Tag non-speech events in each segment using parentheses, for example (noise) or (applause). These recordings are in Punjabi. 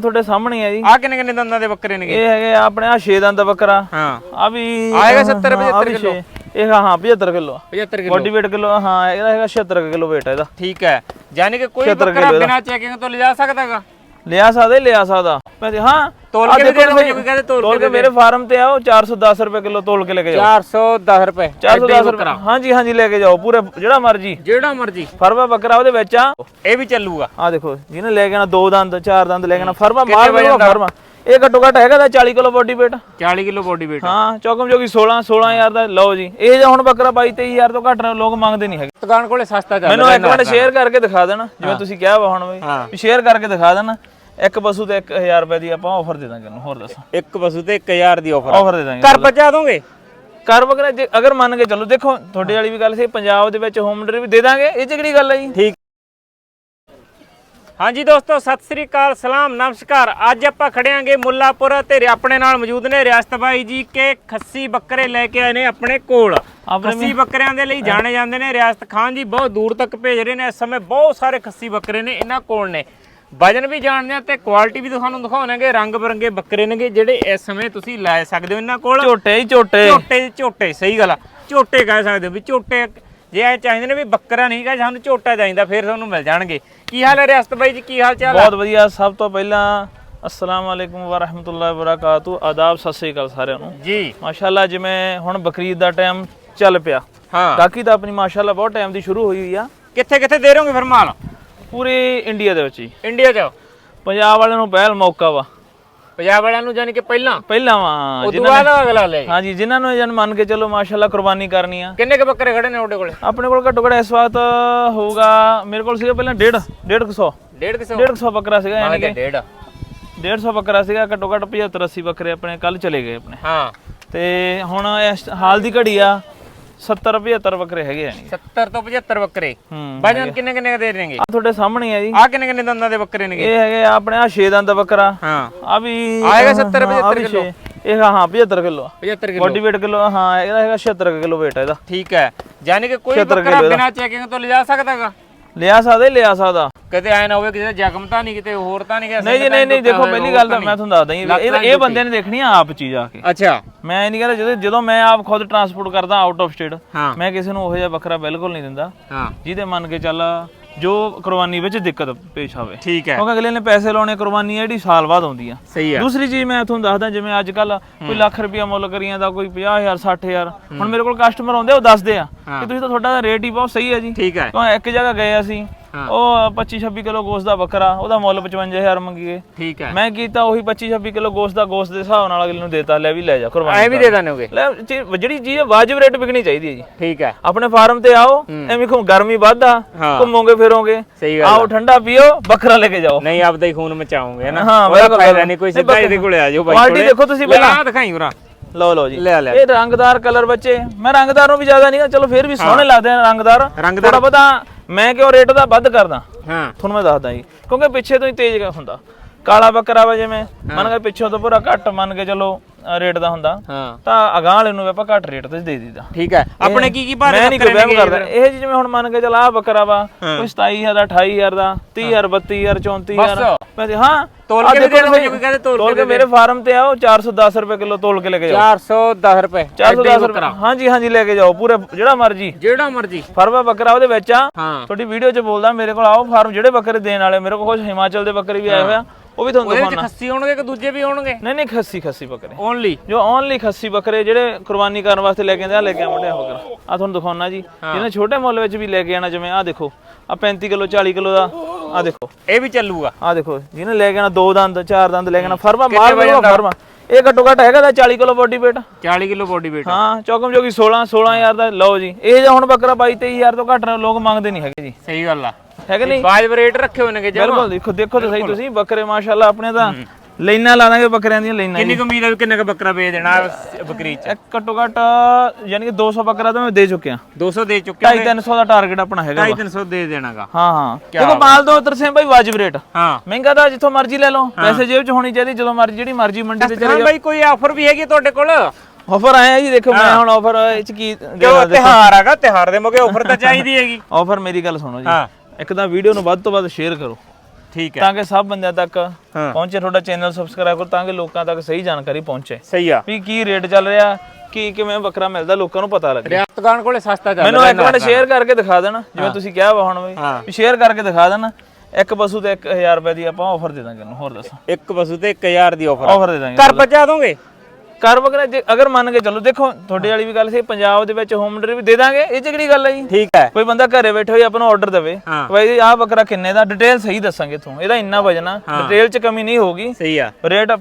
ਤੁਹਾਡੇ ਸਾਹਮਣੇ ਹੈ ਜੀ। ਆ ਕਿੰਨੇ ਕਿੰਨੇ ਦੰਦਾਂ ਦੇ ਬੱਕਰੇ ਨੇਗੇ? ਇਹ ਹੈਗੇ ਆ ਆਪਣੇ ਆ 6 ਦੰਦ ਬੱਕਰਾ। ਹਾਂ। ਆ ਵੀ ਆਏਗਾ 70 ਹਾਂ, ਆਹ ਵੀ 75 ਕਿਲੋ। ਛੇ। ਇਹ ਹਾਂ ਹਾਂ 75 kilo 75 kilo. Body weight kilo ਹਾਂ ਇਹਦਾ ਹੈਗਾ 76 ਕਿਲੋ weight ਹੈ ਇਹਦਾ। ਠੀਕ ਹੈ। ਯਾਨੀ ਕਿ ਕੋਈ 76 ਬੱਕਰਾ ਕਿਲੋ ਬਿਨਾ ਚੈਕਿੰਗ ਤੋਂ ਲਿਜਾ ਸਕਦਾਗਾ ਲਿਆ ਸਕਦਾ ਹੀ ਲਿਆ ਸਕਦਾ। ਮੈਂ ਤੇ- ਹਾਂ ਤੋਲ ਆਹ ਕੇ ਵੀ ਦੇਖੋ ਦੇਣਾ ਤੁਸੀਂ, ਕੋਈ ਕਹਿੰਦੇ ਤੋਲ ਤੋਲ ਕੇ ਮੇਰੇ ਫਾਰਮ ਤੇ ਆਓ 410 ਰੁਪਏ ਕਿਲੋ ਤੋਲ ਕੇ ਲੈ ਕੇ ਜਾਓ। 410 ਰੁਪਏ। 410 ਰੁਪਏ। ਹਾਂਜੀ ਹਾਂਜੀ ਲੈ ਕੇ ਜਾਓ ਪੂਰੇ ਜਿਹੜਾ ਮਰਜ਼ੀ। ਜਿਹੜਾ ਮਰਜ਼ੀ। ਫਰਵਾ ਬੱਕਰਾ ਉਹਦੇ ਵਿੱਚ ਆ। ਇਹ ਵੀ ਚੱਲੂਗਾ। ਆ ਦੇਖੋ ਜਿਹਨੇ ਲੈ ਕੇ ਆਣਾ ਦੋ ਦੰਦ ਚਾਰ ਦੰਦ ਲੈ ਕੇ ਆਣਾ ਫਰਵਾ ਮਾਰ ਦਾ? ਫਰਵਾ। ਇਹ ਘੱਟੋ ਘੱਟ ਹੈਗਾ ਤਾਂ 40 kilo body weight 40 kilo body weight ਹਾਂ ਚੌਕਮ ਜੋਗੀ 16 16000 ਦਾ ਲਓ ਜੀ। ਇਹ ਜੇ ਹੁਣ ਬੱਕਰਾ 22 23000 ਤੋਂ ਘੱਟ ਲੋਕ ਮੰਗਦੇ ਨਹੀਂ ਹੈਗੇ। ਦੁਕਾਨ ਕੋਲੇ ਸਸਤਾ ਚੱਲਦਾ ਮੈਨੂੰ ਇੱਕ ਮਿੰਟ ਸ਼ੇਅਰ ਕਰਕੇ ਦਿਖਾ ਦੇਣਾ ਜਿਵੇਂ ਤੁਸੀਂ ਕਿਹਾ ਵਾ ਹੁਣ। ਵੀ। ਸ਼ੇਅਰ ਕਰਕੇ ਦਿਖਾ ਦੇਣਾ। ਇੱਕ ਪਸ਼ੂ ਤੇ 1000 ਰੁਪਏ ਦੀ ਆਪਾਂ ਆਫਰ ਦੇ ਦਾਂਗੇ ਇਹਨੂੰ ਹੋਰ ਦੱਸੋ। ਇੱਕ ਪਸ਼ੂ ਤੇ 1000 ਦੀ ਆਫਰ ਆਫਰ ਦੇ ਦਾਂਗੇ ਘਰ ਪਹੁੰਚਾ ਦੋਗੇ? ਕਰ ਵਗੈਰਾ ਜੇ ਅਗਰ ਮੰਨ ਕੇ ਚੱਲੋ ਦੇਖੋ ਤੁਹਾਡੇ ਵਾਲੀ ਵੀ ਗੱਲ ਸੀ ਪੰਜਾਬ ਦੇ ਵਿੱਚ ਹੋਮ ਡਿਲੀਵਰੀ ਦੇ ਦਾਂਗੇ ਇਹ ਚ ਕਿਹੜੀ ਗੱਲ ਹੈ ਜੀ? ਠੀਕ। ਹਾਂਜੀ ਦੋਸਤੋ ਸਤਿ ਸ੍ਰੀ ਅਕਾਲ ਸਲਾਮ ਨਮਸਕਾਰ। ਅੱਜ ਆਪਾਂ ਖੜਿਆਂਗੇ ਮੁੱਲਾਪੁਰ ਤੇ ਆਪਣੇ ਨਾਲ ਮੌਜੂਦ ਨੇ ਰਿਆਸਤ ਬਾਈ ਜੀ ਕੇ ਖੱਸੀ ਬੱਕਰੇ ਲੈ ਕੇ ਆਏ ਨੇ ਆਪਣੇ ਕੋਲ। ਖੱਸੀ ਬੱਕਰਿਆਂ ਦੇ ਲਈ ਜਾਣੇ ਜਾਂਦੇ ਨੇ ਰਿਆਸਤ ਖਾਨ ਜੀ ਬਹੁਤ ਦੂਰ ਤੱਕ ਭੇਜ ਰਹੇ ਨੇ। ਇਸ ਸਮੇਂ ਬਹੁਤ ਸਾਰੇ ਖੱਸੀ ਬੱਕਰੇ ਨੇ ਇਹਨਾਂ ਕੋਲ ਨੇ। ਵਜਨ ਵੀ ਜਾਣਦੇ ਆ ਤੇ ਕੁਆਲਿਟੀ ਵੀ ਤੁਹਾਨੂੰ ਦਿਖਾਉਣਾਂਗੇ। ਰੰਗ ਬਰੰਗੇ ਬੱਕਰੇ ਨੇਗੇ ਜਿਹੜੇ ਇਸ ਸਮੇਂ ਤੁਸੀਂ ਲੈ ਸਕਦੇ ਹੋ ਇਹਨਾਂ ਕੋਲ। ਝੋਟੇ ਹੀ ਝੋਟੇ। ਝੋਟੇ ਝੋਟੇ ਸਹੀ ਗੱਲ ਆ। ਝੋਟੇ ਕਹਿ ਸਕਦੇ ਹੋ ਵੀ ਝੋਟੇ ਜੇ ਐ ਚਾਹੀਦੇ ਨੇ ਵੀ ਬੱਕਰਾ ਨਹੀਂ ਕਹੇ ਸਾਨੂੰ ਝੋਟਾ ਚਾਹੀਦਾ ਫਿਰ ਤੁਹਾਨੂੰ ਮਿਲ ਜਾਣਗੇ। ਕੀ ਹਾਲ ਹੈ ਰਿਆਸਤ ਬਾਈ ਜੀ ਕੀ ਹਾਲ ਚਾਲ ਬਹੁਤ ਵਧੀਆ ਸਭ ਤੋਂ ਪਹਿਲਾਂ ਅਸਲਾਮ ਵਾਲੇਕੁਮ ਵਰਹਿਮਤੁਲਾਹ ਵਬਰਕਾਤੂ ਆਦਾਬ ਸਤਿ ਸ੍ਰੀ ਅਕਾਲ ਸਾਰਿਆਂ ਨੂੰ। ਜੀ। ਮਾਸ਼ਾਅੱਲਾ ਜਿਵੇਂ ਹੁਣ ਬਕਰੀਦ ਦਾ ਟਾਈਮ ਚੱਲ ਪਿਆ ਹਾਂ। ਬਾਕੀ ਤਾਂ ਆਪਣੀ ਮਾਸ਼ਾਅੱਲਾ ਬਹੁਤ ਟਾਈਮ ਦੀ ਸ਼ੁਰੂ ਹੋਈ ਹੋਈ ਆ। ਕਿੱਥੇ ਕਿੱਥੇ ਦੇ ਰਹੋਗੇ ਫਿਰ ਮਾਲ ਪੂਰੇ ਇੰਡੀਆ ਦੇ ਵਿੱਚ ਹੀ ਇੰਡੀਆ 'ਚ। ਪੰਜਾਬ ਵਾਲਿਆਂ ਨੂੰ ਪਹਿਲ ਮੌਕਾ ਵਾ। ਪੰਜਾਬ ਵਾਲਿਆਂ ਨੂੰ ਜਾਨੀ ਕਿ ਪਹਿਲਾਂ? ਪਹਿਲਾਂ ਵਾ ਉਦੋਂ ਬਾਅਦ ਅਗਲਾ ਲੈ। ਹਾਂਜੀ ਜਿਨ੍ਹਾਂ ਨੂੰ ਜਨ ਮੰਨ ਕੇ ਚਲੋ ਮਾਸ਼ਾਅੱਲਾ ਕੁਰਬਾਨੀ ਕਰਨੀ ਆ। ਕਿੰਨੇ ਕ ਬੱਕਰੇ ਖੜੇ ਨੇ ਤੁਹਾਡੇ ਕੋਲੇ? ਆਪਣੇ ਕੋਲ ਘੱਟੋ ਘੱਟ ਇਸ ਵਕਤ ਹੋਊਗਾ ਮੇਰੇ ਕੋਲ ਸੀਗਾ ਪਹਿਲਾਂ 1.5 150 ਡੇਢ ਕਿਸੋ 150 ਬੱਕਰਾ ਸੀਗਾ ਯਾਨੀ ਕਿ ਡੇਢ 150 ਬੱਕਰਾ ਸੀਗਾ ਘੱਟੋ ਘੱਟ 75 80 ਬੱਕਰੇ ਆਪਣੇ ਕੱਲ ਚਲੇ ਗਏ ਆਪਣੇ। ਹਾਂ। ਤੇ ਹੁਣ ਇਸ ਹਾਲ ਦੀ ਘੜੀ ਆ 70 75 ਬੱਕਰੇ ਹੈਗੇ ਆ 70 ਤੋਂ 75 ਬੱਕਰੇ ਹੂੰ ਵਜਨ ਕਿੰਨੇ ਕਿੰਨੇ ਕੁ ਦੇ ਦੇਣਗੇ ਆ ਤੁਹਾਡੇ ਸਾਹਮਣੇ ਹੀ ਆ ਜੀ। ਆ ਕਿੰਨੇ ਕਿੰਨੇ ਦੰਦਾਂ ਦੇ ਬੱਕਰੇ ਨੇਗੇ? ਇਹ ਹੈਗੇ ਆ ਆਪਣੇ ਆ 6 ਦੰਦ ਬੱਕਰਾ ਹਾਂ। ਆ ਵੀ ਆਏਗਾ 70 ਹਾਂ, ਆਹ ਵੀ 75 ਕਿਲੋ। ਛੇ। ਇਹ ਹਾਂ ਹਾਂ 75 kilo. 75 kilo. Body weight kilo ਹਾਂ ਇਹਦਾ ਹੈਗਾ 76 ਕਿਲੋ weight ਹੈ ਇਹਦਾ। ਠੀਕ ਹੈ। ਯਾਨੀ ਕਿ ਕੋਈ 76 ਬੱਕਰਾ ਕਿਲੋ ਬਿਨਾ ਚੈਕਿੰਗ ਤੋਂ ਲਿਜਾ ਸਕਦਾਗਾ ਲਿਆ ਸਕਦਾ ਲਿਆ ਸਕਦਾ। ਕਿਤੇ ਐ ਨਾ ਹੋਵੇ ਕਿਸੇ ਦਾ ਜ਼ਖਮ ਤਾਂ ਨਹੀਂ ਕਿਤੇ ਹੋਰ ਤਾਂ ਨਹੀਂ ਨਹੀਂ ਜੀ ਨਹੀਂ ਨਹੀਂ ਦੇਖੋ ਪਹਿਲੀ ਗੱਲ ਤਾਂ ਮੈਂ ਤੁਹਾਨੂੰ ਦੱਸਦਾ ਇਹ ਇਹ ਬੰਦੇ ਨੇ ਦੇਖਣੀ ਆ ਆਪ ਚੀਜ਼ ਆ ਕੇ। ਅੱਛਾ। ਮੈਂ ਇਹ ਨਹੀਂ ਕਹਿੰਦਾ ਜਦੋਂ ਜਦੋਂ ਮੈਂ ਆਪ ਖੁਦ ਟਰਾਂਸਪੋਰਟ ਕਰਦਾ ਆਊਟ ਆਫ ਸਟੇਟ ਹਾਂ। ਮੈਂ ਕਿਸੇ ਨੂੰ ਉਹੋ ਜਿਹਾ ਬੱਕਰਾ ਬਿਲਕੁਲ ਨਹੀਂ ਦਿੰਦਾ। ਹਾਂ। ਜਿਹਦੇ ਮੰਨ ਕੇ ਚੱਲ ਜੋ ਕੁਰਬਾਨੀ ਵਿੱਚ ਦਿੱਕਤ ਪੇਸ਼ ਆਵੇ। ਠੀਕ ਹੈ। ਕਿਉਂਕਿ ਅਗਲੇ ਨੇ ਪੈਸੇ ਲਾਉਣੇ ਕੁਰਬਾਨੀ ਜਿਹੜੀ ਸਾਲ ਬਾਅਦ ਆਉਂਦੀ ਆ। ਸਹੀ ਹੈ ਦੂਸਰੀ ਚੀਜ਼ ਮੈਂ ਤੁਹਾਨੂੰ ਦੱਸਦਾ ਜਿਵੇਂ ਅੱਜ ਕੱਲ ਕੋਈ ਲੱਖ ਰੁਪਇਆ ਮੁੱਲ ਕਰੀਆਂ ਦਾ ਕੋਈ 50000 60000 ਹੁਣ ਮੇਰੇ ਕੋਲ ਕਸਟਮਰ ਆਉਂਦੇ ਉਹ ਦੱਸਦੇ ਆ। ਕਿ ਤੁਸੀਂ ਤਾਂ ਤੁਹਾਡਾ ਰੇਟ ਹੀ ਬਹੁਤ ਸਹੀ ਹੈ ਜੀ। ਠੀਕ ਹੈ। ਕਿਉਂ ਇੱਕ ਜਗ੍ਹਾ ਗਏ ਅਸੀਂ। ਉਹ 25 26 ਕਿਲੋ ਗੋਸ਼ਤ ਦਾ ਬੱਕਰਾ ਉਹਦਾ ਮੁੱਲ 55000 ਮੰਗੀਏ। ਠੀਕ ਹੈ। ਮੈਂ ਕੀਤਾ ਉਹੀ 25 26 ਕਿਲੋ ਗੋਸ਼ਤ ਦਾ ਗੋਸ਼ਤ ਦੇ ਹਿਸਾਬ ਨਾਲ ਅਗਲੇ ਨੂੰ ਦੇਤਾ ਲੈ ਵੀ ਲੈ ਜਾ ਕੁਰਬਾਨੀ ਐ ਵੀ ਦੇ ਦਾਨੋਗੇ ਲੈ ਜਿਹੜੀ ਚੀਜ਼ ਵਾਜਬ ਰੇਟ ਵਿਕਣੀ ਚਾਹੀਦੀ ਹੈ ਜੀ। ਠੀਕ ਹੈ। ਆਪਣੇ ਫਾਰਮ ਤੇ ਆਓ ਐਵੇਂ ਕੋ ਗਰਮੀ ਵੱਧਦਾ ਹਾਂ। ਘੁੰਮੋਗੇ ਫਿਰੋਗੇ ਆਓ ਠੰਡਾ ਪੀਓ ਬੱਕਰਾ ਲੈ ਕੇ ਜਾਓ। ਨਹੀਂ ਆਪਦਾ ਹੀ ਖੂਨ ਮਚਾਉਂਗੇ ਹੈ ਨਾ? ਹਾਂ, ਉਹਦਾ ਫਾਇਦਾ। ਨਹੀਂ ਕੋਈ ਸਿੱਧਾ ਇਹਦੇ ਕੋਲੇ ਆ ਜਾਓ ਬਾਈ ਕੁਆਲਿਟੀ ਕੋਲੇ। ਦੇਖੋ ਤੁਸੀਂ ਪਹਿਲਾਂ। ਆਹ ਦਿਖਾਈ ਉਰਾ। ਲਓ ਲਓ ਜੀ। ਲੈ ਲੈ। ਇਹ ਰੰਗਦਾਰ ਕਲਰ ਬੱਚੇ ਮੈਂ ਰੰਗਦਾਰ ਨੂੰ ਵੀ ਜ਼ਿਆਦਾ ਨਹੀਂ ਚਲੋ ਫਿਰ ਵੀ ਸੋਹਣੇ ਲੱਗਦੇ ਆ ਰੰਗਦਾਰ। ਰੰਗਦਾਰ- ਥੋੜਾ ਪਤਾ ਮੈਂ ਕਿਉਂ ਰੇਟ ਦਾ ਵੱਧ ਕਰਦਾ? ਹਾਂ। ਤੁਹਾਨੂੰ ਮੈਂ ਦੱਸਦਾ ਜੀ। ਕਿਉਂਕਿ ਪਿੱਛੇ ਤੋਂ ਹੀ ਤੇਜ਼ ਹੁੰਦਾ। ਕਾਲਾ ਬੱਕਰਾ ਵਾ ਜਿਵੇਂ। ਮੰਨ ਕੇ ਪਿੱਛੋਂ ਤੋਂ ਪੂਰਾ ਘੱਟ ਮੰਨ ਕੇ ਚਲੋ। ਰੇਟ ਦਾ ਹੁੰਦਾ ਹਾਂ। ਤਾਂ ਅਗਾਂਹ ਵਾਲੇ ਨੂੰ ਵੀ ਆਪਾਂ ਘੱਟ ਰੇਟ ਤੇ ਦੇ ਦਿੱਤਾ ਠੀਕ ਹੈ। ਆਪਣੇ ਕੀ ਕੀ ਭਾਅ ਮੈਂ ਨਹੀਂ ਕੋਈ ਵਹਿਮ ਕਰਦਾ। ਇਹ ਜਿਵੇਂ ਹੁਣ ਮੰਨ ਕੇ ਚੱਲ ਆ ਬੱਕਰਾ ਵਾ ਕੋਈ 27000 ਦਾ 28000 ਦਾ 30000 32000 34000 ਬਸ। ਮੈਂ ਤੇ ਹਾਂ ਤੋਲ ਕੇ ਦੇਣਗੇ, ਤੁਸੀਂ, ਕੋਈ ਕਹਿੰਦੇ ਤੋਲ ਤੋਲ ਕੇ ਮੇਰੇ ਫਾਰਮ ਤੇ ਆਓ 410 ਰੁਪਏ ਕਿਲੋ ਤੋਲ ਕੇ ਲੈ ਕੇ ਜਾਓ। 410 ਰੁਪਏ 410 ਰੁਪਏ ਹਾਂਜੀ ਹਾਂਜੀ ਲੈ ਕੇ ਜਾਓ ਪੂਰੇ ਜਿਹੜਾ ਮਰਜ਼ੀ। ਜਿਹੜਾ ਮਰਜ਼ੀ। ਫਰਵਾ ਬੱਕਰਾ ਉਹਦੇ ਵਿੱਚ ਆ। ਹਾਂ। ਤੁਹਾਡੀ ਵੀਡੀਓ 'ਚ ਬੋਲਦਾ ਮੇਰੇ ਕੋਲ ਆਓ ਫਾਰਮ ਜਿਹੜੇ ਬੱਕਰੇ ਦੇਣ ਵਾਲੇ ਮੇਰੇ ਕੋਲ ਕੁਝ ਹਿਮਾਚਲ ਦੇ ਬੱਕਰੇ ਵੀ ਆਏ ਹੋਇਆ ਉਹ ਵੀ ਤੁਹਾਨੂੰ ਉਹਦੇ ਵਿੱਚ ਦਿਖਾਉਣਾ। ਖੱਸੀ ਹੋਣਗੇ ਕਿ ਦੂਜੇ ਵੀ ਹੋਣਗੇ? ਨਹੀਂ ਨਹੀਂ ਖੱਸੀ ਖੱਸੀ ਬੱਕਰੇ। ਓਨਲੀ ਜੋ ਓਨਲੀ ਖੱਸੀ ਬੱਕਰੇ ਜਿਹੜੇ ਕੁਰਬਾਨੀ ਕਰਨ ਵਾਸਤੇ ਲੈ ਕੇ ਆਂਦੇ ਆ ਲੈ ਕੇ ਆਵੜਿਆ ਹੋ ਕਰ ਆ ਤੁਹਾਨੂੰ ਦਿਖਾਉਣਾ ਜੀ। ਜਿਹਨੇ ਛੋਟੇ ਮੁੱਲ ਵਿੱਚ ਵੀ ਲੈ ਕੇ ਆਣਾ ਜਿਵੇਂ ਆ ਦੇਖੋ। ਆ 35 ਕਿਲੋ 40 ਕਿਲੋ ਦਾ ਆ ਦੇਖੋ। ਇਹ ਵੀ ਚੱਲੂਗਾ। ਆ ਦੇਖੋ ਜਿਹਨੇ ਲੈ ਕੇ ਆਣਾ ਦੋ ਦੰਦ ਚਾਰ ਦੰਦ ਲੈ ਕੇ ਆਣਾ ਫਰਮਾ ਮਾਰ ਦਾ? ਫਰਮਾ ਇਹ ਘੱਟੋ ਘੱਟ ਹੈਗਾ ਤਾਂ 40 kilo body weight 40 kilo body weight ਹਾਂ ਚੌਕਮ ਜੋਗੀ 16 16000 ਦਾ ਲਓ ਜੀ। ਇਹ ਜੇ ਹੁਣ ਬੱਕਰਾ 22 23000 ਤੋਂ ਘੱਟ ਲੋਕ ਮੰਗਦੇ ਨਹੀਂ ਹੈਗੇ ਜੀ। ਸਹੀ ਗੱਲ ਆ। ਹੈਗੇ ਨਹੀਂ? ਬਾਜਬ ਰੇਟ ਰੱਖੇ ਹੋਏ ਨੇਗੇ ਜਮਾ। ਬਿਲਕੁਲ ਦੇਖੋ ਦੇਖੋ ਤਾਂ ਸਹੀ ਤੁਸੀਂ ਬੱਕਰੇ ਮਾਸ਼ਾਅੱਲਾ ਆਪਣੇ ਤਾਂ ਲਾਈਨਾਂ ਲਾ ਦਾਂਗੇ ਬੱਕਰਿਆਂ ਦੀਆਂ ਲਾਈਨਾਂ ਕਿੰਨੀ ਕੁ ਉਮੀਦ ਹੈ ਕਿੰਨੇ ਕ ਬੱਕਰਾ ਵੇਚ ਦੇਣਾ ਬੱਕਰੀ ਚ? ਘੱਟੋ ਘੱਟ ਯਾਨੀ ਕਿ 200 ਬੱਕਰਾ ਤਾਂ ਮੈਂ ਦੇ ਚੁੱਕਿਆ। 200 ਦੇ ਚੁੱਕੇ 250 300 ਦਾ ਟਾਰਗੇਟ ਆਪਣਾ ਹੈਗਾ ਵਾ। 250 ਦੇ ਦੇਣਾਗਾ। ਹਾਂ ਹਾਂ। ਦੇਖੋ ਮਾਲ ਦੋ ਤਰਸੇ ਭਾਈ ਵਾਜਬ ਰੇਟ ਹਾਂ। ਮਹਿੰਗਾ ਤਾਂ ਜਿੱਥੋਂ ਮਰਜ਼ੀ ਲੈ ਲਓ ਪੈਸੇ ਜੇਬ 'ਚ ਹੋਣੀ ਚਾਹੀਦੀ ਜਦੋਂ ਮਰਜ਼ੀ ਜਿਹੜੀ ਮਰਜ਼ੀ ਮੰਡੀ ਤੇ ਹਾਂ ਬਾਈ ਕੋਈ ਆਫਰ ਵੀ ਹੈਗੀ ਤੁਹਾਡੇ ਕੋਲ? ਆਫਰ ਆਇਆ ਜੀ ਦੇਖੋ ਮੈਂ ਹੁਣ ਆਫਰ ਇਹ 'ਚ ਕੀ ਕਿਉਂ ਤਿਹਾਰ ਹੈਗਾ ਤਿਹਾਰ ਦੇ ਮੌਕੇ ਆਫਰ ਤਾਂ ਚਾਹੀਦੀ ਹੈਗੀ। (laughs) ਆਫਰ ਮੇਰੀ ਗੱਲ ਸੁਣੋ ਜੀ। ਹਾਂ। ਇੱਕ ਤਾਂ ਵੀਡੀਓ ਨੂੰ ਵੱਧ ਤੋਂ ਵੱਧ ਸ਼ੇਅਰ ਕਰੋ। ਠੀਕ ਹੈ। ਤਾਂ ਕਿ ਸਭ ਬੰਦਿਆਂ ਤੱਕ ਪਹੁੰਚੇ ਤੁਹਾਡਾ ਚੈਨਲ ਸਬਸਕ੍ਰਾਈਬ ਕਰੋ ਤਾਂ ਕਿ ਲੋਕਾਂ ਤੱਕ ਸਹੀ ਜਾਣਕਾਰੀ ਪਹੁੰਚੇ। ਸਹੀ ਆ। ਵੀ ਕੀ ਰੇਟ ਚੱਲ ਰਿਹਾ ਕੀ ਕਿਵੇਂ ਬੱਕਰਾ ਮਿਲਦਾ ਲੋਕਾਂ ਨੂੰ ਪਤਾ ਲੱਗੇ। ਰਿਆਸਤਗਾਨ ਕੋਲੇ ਸਸਤਾ ਚੱਲ ਮੈਨੂੰ ਰਿਹਾ ਇੱਕ ਮਿੰਟ ਸ਼ੇਅਰ ਕਰਕੇ ਦਿਖਾ ਦੇਣਾ ਜਿਵੇਂ ਤੁਸੀਂ ਕਿਹਾ ਵਾ ਹੁਣ। ਵੀ। ਸ਼ੇਅਰ ਕਰਕੇ ਦਿਖਾ ਦੇਣਾ ਇੱਕ ਪਸ਼ੂ ਤੇ 1000 ਰੁਪਏ ਦੀ ਆਪਾਂ ਆਫਰ ਦੇ ਦਾਂਗੇ ਇਹਨੂੰ ਹੋਰ ਦੱਸੋ। ਇੱਕ ਪਸ਼ੂ ਤੇ 1000 ਦੀ ਆਫਰ ਆਫਰ ਦੇ ਦਾਂਗੇ ਘਰ ਪਹੁੰਚਾ ਦੋਗੇ? ਕਰ ਬਕਰਾ ਜੇ ਅਗਰ ਮੰਨ ਕੇ ਚੱਲੋ ਦੇਖੋ ਤੁਹਾਡੇ ਵਾਲੀ ਵੀ ਗੱਲ ਸੀ ਪੰਜਾਬ ਦੇ ਵਿੱਚ ਹੋਮ ਡਿਲੀਵਰੀ ਦੇ ਦਾਂਗੇ ਇਹ ਚ ਕਿਹੜੀ ਗੱਲ ਹੈ ਜੀ? ਠੀਕ ਹੈ। ਕੋਈ ਬੰਦਾ ਘਰੇ ਬੈਠੇ ਹੋਈ ਆਪਾਂ ਨੂੰ ਆਰਡਰ ਦੇਵੇ। ਬਾਈ ਆਹ ਬੱਕਰਾ ਕਿੰਨੇ ਦਾ ਡਿਟੇਲ ਸਹੀ ਦੱਸਾਂਗੇ ਤੁਹਾਨੂੰ ਇਹਦਾ ਇੰਨਾ ਵਜਨ ਡਿਟੇਲ ਚ ਕਮੀ ਨਹੀਂ ਹੋਊਗੀ। ਸਹੀ ਆ। ਰੇਟ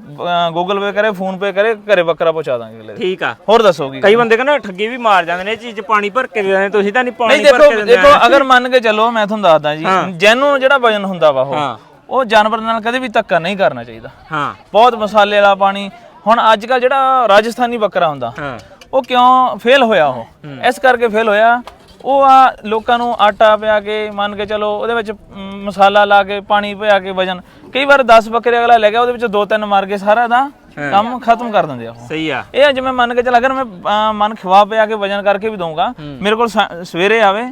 ਗੂਗਲ ਪੇ ਕਰੇ ਫੋਨ ਪੇ ਕਰੇ ਘਰੇ ਬੱਕਰਾ ਪਹੁੰਚਾ ਦਾਂਗੇ ਅਗਲੇ। ਠੀਕ ਆ। ਹੋਰ ਦੱਸੋਗੀ ਕਈ ਬੰਦੇ ਕਹਿੰਦੇ ਠੱਗੀ ਵੀ ਮਾਰ ਜਾਂਦੇ ਨੇ ਇਹ ਚੀਜ਼ ਪਾਣੀ ਭਰ ਕੇ ਦੇ ਦਿੰਦੇ ਤੁਸੀਂ ਤਾਂ ਨਹੀਂ ਪਾਣੀ ਭਰ ਕੇ ਦੇਖੋ ਦਿੰਦੇ ਦੇਖੋ ਅਗਰ ਮੰਨ ਕੇ ਚੱਲੋ ਮੈਂ ਤੁਹਾਨੂੰ ਦੱਸਦਾ ਜੀ ਜੈਨੂਨ ਜਿਹੜਾ ਵਜਨ ਹੁੰਦਾ ਵਾ ਉਹ ਉਹ ਜਾਨਵਰ ਨਾਲ ਕਦੇ ਵੀ ਧੱਕਾ ਨਹੀਂ ਕਰਨਾ ਚਾਹੀਦਾ। ਹਾਂ। ਬਹੁਤ ਮਸਾਲੇ ਵਾਲਾ ਪਾਣੀ ਹੁਣ ਅੱਜ ਕੱਲ ਜਿਹੜਾ ਰਾਜਸਥਾਨੀ ਬੱਕਰਾ ਹੁੰਦਾ ਹਾਂ। ਉਹ ਕਿਉਂ ਫੇਲ ਹੋਇਆ ਉਹ? ਇਸ ਕਰਕੇ ਫੇਲ ਹੋਇਆ। ਉਹ ਆ ਲੋਕਾਂ ਨੂੰ ਆਟਾ ਪਿਆ ਕੇ ਮੰਨ ਕੇ ਚਲੋ ਉਹਦੇ ਵਿੱਚ ਮਸਾਲਾ ਲਾ ਕੇ ਪਾਣੀ ਪਿਆ ਕੇ ਵਜਨ। ਕਈ ਵਾਰ 10 ਬੱਕਰੇ ਅਗਲਾ ਲੈ ਗਿਆ ਉਹਦੇ ਵਿੱਚ ਦੋ ਤਿੰਨ ਮਾਰ ਕੇ ਸਾਰਾ ਦਾ। ਕੰਮ ਖਤਮ ਕਰ ਦਿੰਦੇ ਆ ਉਹ। ਸਹੀ ਆ। ਇਹ ਮੈਂ ਮੰਨ ਕੇ ਚੱਲ ਅਗਰ ਮੈਂ ਮਨ ਖਵਾ ਪਿਆ ਕੇ ਵਜਨ ਕਰਕੇ ਵੀ ਦਊਂਗਾ ਮੇਰੇ ਕੋਲ ਸਾ- ਸਵੇਰੇ ਆਵੇ।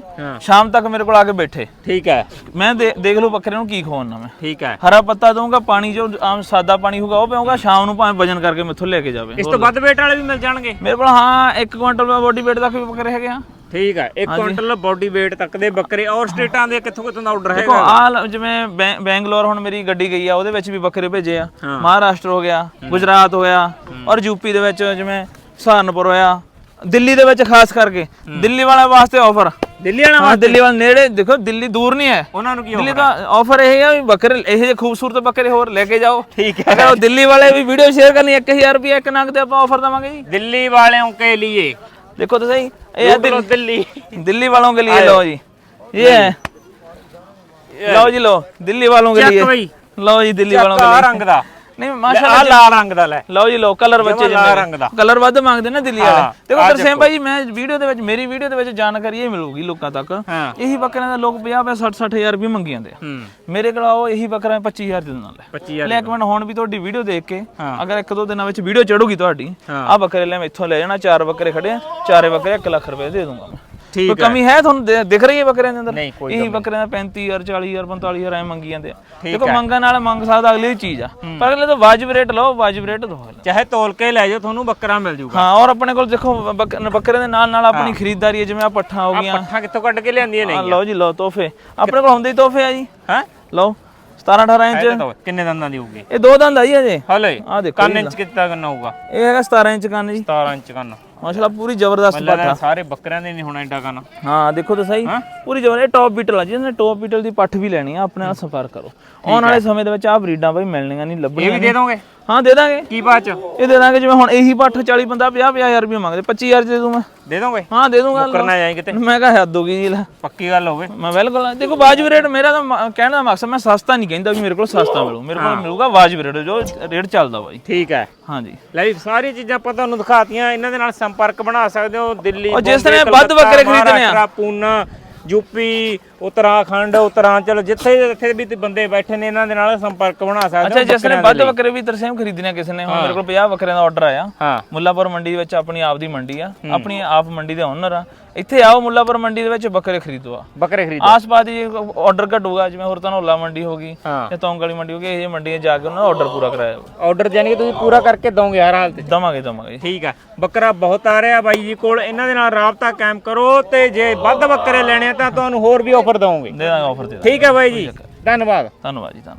ਸ਼ਾਮ ਤੱਕ ਮੇਰੇ ਕੋਲ ਆ ਕੇ ਬੈਠੇ। ਠੀਕ ਹੈ। ਮੈਂ ਦੇ- ਦੇਖ ਲਓ ਬੱਕਰੇ ਨੂੰ ਕੀ ਖਵਾਉਣਾ ਮੈਂ। ਠੀਕ ਹੈ। ਹਰਾ ਪੱਤਾ ਦਊਂਗਾ ਪਾਣੀ ਜੋ ਆਮ ਸਾਦਾ ਪਾਣੀ ਹੋਊਗਾ ਉਹ ਪੀਊਂਗਾ ਸ਼ਾਮ ਨੂੰ ਭਾਵੇਂ ਵਜਨ ਕਰਕੇ ਮੈਥੋਂ ਲੈ ਕੇ ਜਾਵੇ। ਇਸ ਤੋਂ ਵੱਧ weight ਵਾਲੇ ਵੀ ਮਿਲ ਜਾਣਗੇ? ਮੇਰੇ ਕੋਲ ਹਾਂ 1 ਕੁਇੰਟਲ ਬੋਡੀ weight ਤੱਕ ਵੀ ਬੱਕਰੇ ਹੈਗੇ ਆ। ਠੀਕ ਹੈ 1 ਕੁਇੰਟਲ ਬਾਡੀ weight ਤੱਕ ਦੇ ਬੱਕਰੇ ਔਰ ਸਟੇਟਾਂ ਦੇ ਕਿੱਥੋਂ ਕਿੱਥੋਂ ਦਾ ਆਰਡਰ ਦੇਖੋ ਹੈਗਾ? ਆ ਜਿਵੇਂ ਬੈਂਗਲੌਰ ਹੁਣ ਮੇਰੀ ਗੱਡੀ ਗਈ ਆ ਉਹਦੇ ਵਿੱਚ ਵੀ ਬੱਕਰੇ ਭੇਜੇ ਆ। ਮਹਾਰਾਸ਼ਟਰ ਹੋ ਗਿਆ ਗੁਜਰਾਤ ਹੋਇਆ ਔਰ ਯੂਪੀ ਦੇ ਵਿੱਚ ਜਿਵੇਂ ਸਹਾਰਨਪੁਰ ਹੋਇਆ ਦਿੱਲੀ ਦੇ ਵਿੱਚ ਖਾਸ ਕਰਕੇ। ਦਿੱਲੀ ਵਾਲਿਆਂ ਵਾਸਤੇ ਆਫਰ ਦਿੱਲੀ ਵਾਲਾ ਹਾਂ ਦਿੱਲੀ ਵਾਲ ਨੇੜੇ ਦੇਖੋ ਦਿੱਲੀ ਦੂਰ ਨਹੀਂ ਹੈ। ਉਹਨਾਂ ਨੂੰ ਕੀ ਦਿੱਲੀ ਦਾ ਆਫਰ ਇਹ ਹੈ ਵੀ ਬੱਕਰੇ ਇਹ ਜਿਹੇ ਖੂਬਸੂਰਤ ਬੱਕਰੇ ਹੋਰ ਲੈ ਕੇ ਜਾਓ। ਠੀਕ ਅਗਰ ਉਹ ਦਿੱਲੀ ਵਾਲੇ ਵੀ ਵੀਡੀਓ ਸ਼ੇਅਰ ਕਰਨੀ 1000 ਰੁਪਏ ਇੱਕ ਨਗ ਤੇ ਆਪਾਂ ਆਫਰ ਦਵਾਂਗੇ ਜੀ। ਦਿੱਲੀ ਵਾਲਿਆਂ ਕੇ ਲਈ देखो तो सही ये है दिल, दिल्ली दिल्ली वालों के लिए लो जी ये है लो जी लो दिल्ली वालों के लिए लो जी दिल्ली वालों के लिए रंग दा ਕਲਰ ਵੱਧ ਮੰਗਦੇ ਮੈਂ ਵੀਡੀਓ ਦੇ ਵਿੱਚ ਜਾਣਕਾਰੀ ਇਹ ਮਿਲੂਗੀ ਲੋਕਾਂ ਤੱਕ। ਇਹੀ ਬੱਕਰਿਆਂ ਦਾ ਲੋਕ 50 50 60 60000 ਮੰਗੀ ਜਾਂਦੇ ਮੇਰੇ ਕੋਲ ਆਓ ਇਹੀ ਬੱਕਰਾ 25000 ਦੇ ਨਾਲ 25000 ਲੈ ਇੱਕ ਮਿੰਟ ਹੁਣ ਵੀ ਤੁਹਾਡੀ ਵੀਡੀਓ ਦੇਖ ਕੇ ਅਗਰ ਇੱਕ ਦੋ ਦਿਨਾਂ ਵਿੱਚ ਵੀਡੀਓ ਚੜੂਗੀ ਤੁਹਾਡੀ ਆ ਬੱਕਰੇ ਲੈ ਮੈਂ ਇੱਥੋਂ ਲੈ ਜਾਣਾ ਚਾਰ ਬੱਕਰੇ ਖੜੇ ਚਾਰੇ ਬੱਕਰੇ 1 ਲੱਖ ਰੁਪਏ ਦੇ ਦੂੰਗਾ ਮੈਂ ਠੀਕ ਕੋਈ ਕਮੀ ਹੈ। ਤੁਹਾਨੂੰ? ਦੇ- ਦਿਖ ਰਹੀ ਹੈ ਬੱਕਰਿਆਂ ਦੇ ਅੰਦਰ? ਨਹੀਂ, ਕੋਈ ਇਹੀ ਬੱਕਰਿਆਂ ਦਾ 35000 40000 45000 ਐ ਮੰਗੀ ਜਾਂਦੇ ਆ। ਦੇਖੋ ਮੰਗਣ ਨਾਲ ਮੰਗ ਸਕਦਾ ਅਗਲੀ ਚੀਜ਼ ਆ। ਪਰ ਅਗਲੇ ਤੋਂ ਵਾਜਬ ਰੇਟ ਲਓ ਵਾਜਬ ਰੇਟ ਦੋ ਚਾਹੇ ਤੋਲ ਕੇ ਲੈ ਜਾਓ ਤੁਹਾਨੂੰ ਬੱਕਰਾ ਮਿਲ ਜੂਗਾ ਹਾਂ ਔਰ ਆਪਣੇ ਕੋਲ ਦੇਖੋ ਬੱਕ- ਬੱਕਰੇ ਦੇ ਨਾਲ ਨਾਲ ਆਪਣੀ ਖਰੀਦਦਾਰੀ ਹੈ ਜਿਵੇਂ ਆ ਪੱਠਾਂ ਹੋ ਗਈਆਂ। ਪੱਠਾ ਕਿੱਥੋਂ ਕੱਢ ਕੇ ਲਿਆਂਦੀਆਂ ਨੇ ਲਓ ਜੀ ਲਓ ਤੋਹਫੇ। ਆਪਣੇ ਕੋਲ ਹੁੰਦੇ ਹੀ ਤੋਹਫੇ ਆ ਜੀ। ਹੈ? ਲਓ 17 18 ਇੰਚ। ਕਿੰਨੇ ਦੰਦਾਂ ਦੀ ਹੋਊਗੀ? ਇਹ ਦੋ ਦੰਦ ਆ ਜੀ ਅਜੇ ਹਲੇ। ਆ ਦੇਖੋ ਕੰਨ ਇੰਚ ਕਰਨਾ ਹੋਊਗਾ? ਇਹ ਹੈਗਾ 17 ਇੰਚ ਕੰਨ ਜੀ। 17 ਇੰਚ ਕੰਨ। ਮਾਸ਼ਾਅੱਲਾ ਪੂਰੀ ਜ਼ਬਰਦਸਤ ਮੱਲਾ ਪੱਠ ਆ। ਸਾਰੇ ਬੱਕਰਿਆਂ ਦੇ ਨਹੀਂ ਹੋਣਾ ਐਡਾ ਕੰਨ ਹਾਂ ਦੇਖੋ ਤਾਂ ਸਹੀ। ਪੂਰੀ ਜ਼ਬਰ ਇਹ ਟੌਪ ਬੀਟਲ ਆ ਜਿਹਨੇ ਟੌਪ ਬੀਟਲ ਦੀ ਪੱਠ ਵੀ ਲੈਣੀ ਆ ਆਪਣੇ ਨਾਲ ਸੰਪਰਕ ਕਰੋ। ਆਉਣ ਵਾਲੇ ਸਮੇਂ ਦੇ ਵਿੱਚ ਆ ਬਰੀਡਾਂ ਬਈ ਮਿਲਣੀਆਂ ਨਹੀਂ ਇਹ ਲੱਭਣੀਆਂ ਵੀ ਦੇ ਦੋਗੇ? ਹਾਂ ਦੇ ਦਾਂਗੇ। ਕੀ ਬਾਅਦ ਚ? ਇਹ ਦੇ ਦਾਂਗੇ ਜਿਵੇਂ ਹੁਣ ਇਹੀ ਪੱਠ 40 ਬੰਦਾ 50 50000 ਰੁਪਏ ਮੰਗਦੇ। 25000 ਚ ਦੇ ਦੂੰ ਮੈਂ। ਦੇ ਦੋਗੇ? ਹਾਂ ਦੇ ਦੂੰਗਾ ਕਰਨਾ ਜਾਏ ਕਿਤੇ। ਮੈਂ ਕਹਾ ਹੱਦ ਹੋ ਗਈ ਜੀ ਲੈ। ਪੱਕੀ ਗੱਲ ਹੋਵੇ। ਮੈਂ ਬਿਲਕੁਲ ਦੇਖੋ ਵਾਜਬ ਰੇਟ ਮੇਰਾ ਤਾਂ ਮ- ਕਹਿਣ ਦਾ ਮਕਸਦ ਮੈਂ ਸਸਤਾ ਨਹੀਂ ਕਹਿੰਦਾ ਵੀ ਮੇਰੇ ਕੋਲ ਸਸਤਾ ਮਿਲੂ। ਮੇਰੇ ਕੋਲ ਮਿਲੂਗਾ ਵਾਜਬ ਰੇਟ ਜੋ ਰੇਟ ਚੱਲਦਾ ਜੀ ਠੀਕ ਹੈ। ਹਾਂਜੀ। ਲੈ ਵੀ ਸਾਰੀ ਚੀਜ਼ਾਂ ਆਪਾਂ ਤੁਹਾਨੂੰ ਦਿਖਾਤੀਆਂ ਇਹਨਾਂ ਦੇ ਨਾਲ ਸੰਪਰਕ ਬਣਾ ਸਕਦੇ ਹੋ ਦਿੱਲੀ ਜਿਸ ਬੰਬੇ, ਨੇ ਵੱਧ ਬੱਕਰੇ ਖਰੀਦਣੇ ਆ। ਮਹਾਰਾਸ਼ਟਰ, ਪੂਨਾ ਯੂਪੀ ਉੱਤਰਾਖੰਡ ਉੱਤਰਾਂਚਲ ਜਿੱਥੇ ਜਿੱਥੇ ਵੀ ਤੇ ਬੰਦੇ ਬੈਠੇ ਨੇ ਇਹਨਾਂ ਦੇ ਨਾਲ ਸੰਪਰਕ ਬਣਾ ਸਕਦੇ ਅੱਛਾ ਜਿਸ ਨੇ ਵੱਧ। ਬੱਕਰੇ ਵੀ ਤਰਸੇਮ ਖਰੀਦਣੇ ਕਿਸੇ ਨੇ। ਹੁਣ ਮੇਰੇ ਕੋਲ 50 ਬੱਕਰਿਆਂ ਦਾ ਆਰਡਰ ਆਇਆ। ਹਾਂ। ਮੁੱਲਾਪੁਰ ਮੰਡੀ ਦੇ ਵਿੱਚ ਆਪਣੀ ਆਪ ਦੀ ਮੰਡੀ ਆ। ਆਪਣੀ ਆਪ ਮੰਡੀ ਦੇ ਓਨਰ ਆ। ਇੱਥੇ ਆਓ ਮੁੱਲਾਪੁਰ ਮੰਡੀ ਦੇ ਵਿੱਚ ਬੱਕਰੇ ਖਰੀਦੋ ਆ। ਬੱਕਰੇ ਖਰੀਦ। ਆਸ-ਪਾਸ ਦੀ ਆਰਡਰ ਘਟੂਗਾ ਜਿਵੇਂ ਹੋਰ ਧਨੌਲਾ ਮੰਡੀ ਹੋ ਗਈ ਹਾਂ। ਜਾਂ ਤੌਂਗ ਵਾਲੀ ਮੰਡੀ ਹੋ ਗਈ ਇਹ ਮੰਡੀਆਂ ਜਾ ਕੇ ਉਹਨਾਂ ਦਾ ਆਰਡਰ ਪੂਰਾ ਕਰਾਇਆ ਆਰਡਰ ਜਾਨੀ ਕਿ ਤੁਸੀਂ ਪੂਰਾ ਕਰਕੇ ਦੋਗੇ ਹਰ ਹਾਲਤ 'ਚ ਦਵਾਂਗੇ ਦਵਾਂਗੇ ਠੀਕ ਆ। ਬੱਕਰਾ ਬਹੁਤ ਆ ਰਿਹਾ ਬਾਈ ਜੀ ਕੋਲ। ਇਹਨਾਂ ਦੇ ਨਾਲ ਰਾਬਤਾ ਕਾਇਮ ਕਰੋ ਤੇ ਜੇ ਵੱਧ ਬੱਕਰੇ ਲੈਣੇ ਤਾਂ ਤੁਹਾਨੂੰ ਹੋਰ ਵੀ ਆਫਰ ਦਵਾਂਗੇ। ਦੇ ਦਾਂਗੇ ਆਫਰ ਦੇ ਦਾਂਗੇ। ਠੀਕ ਹੈ ਬਾਈ ਜੀ। ਧੰਨਵਾਦ। ਧੰਨਵਾਦ ਜੀ ਧੰਨਵਾਦ।